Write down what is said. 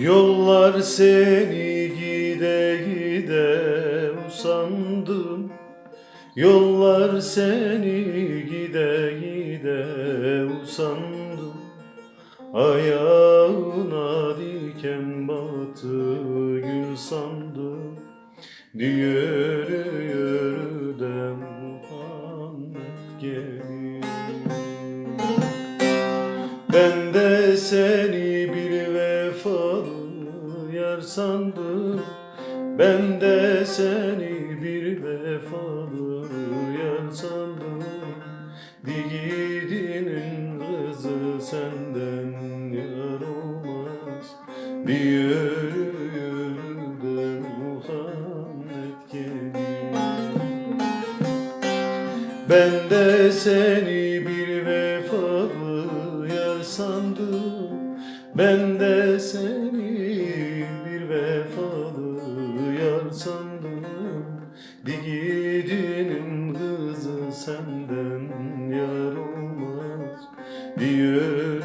Yollar seni gide gide usandım Yollar seni gide gide usandım Ayağına diken battı gül sandım Yürü yürü de Muhammed gelir ben de seni bir sandım. Ben de seni bir vefalı yar sandım. Digidinin kızı senden yar olmaz. Bir yürü Muhammed gelir ben de seni bir vefalı yar sandım. Ben de seni bir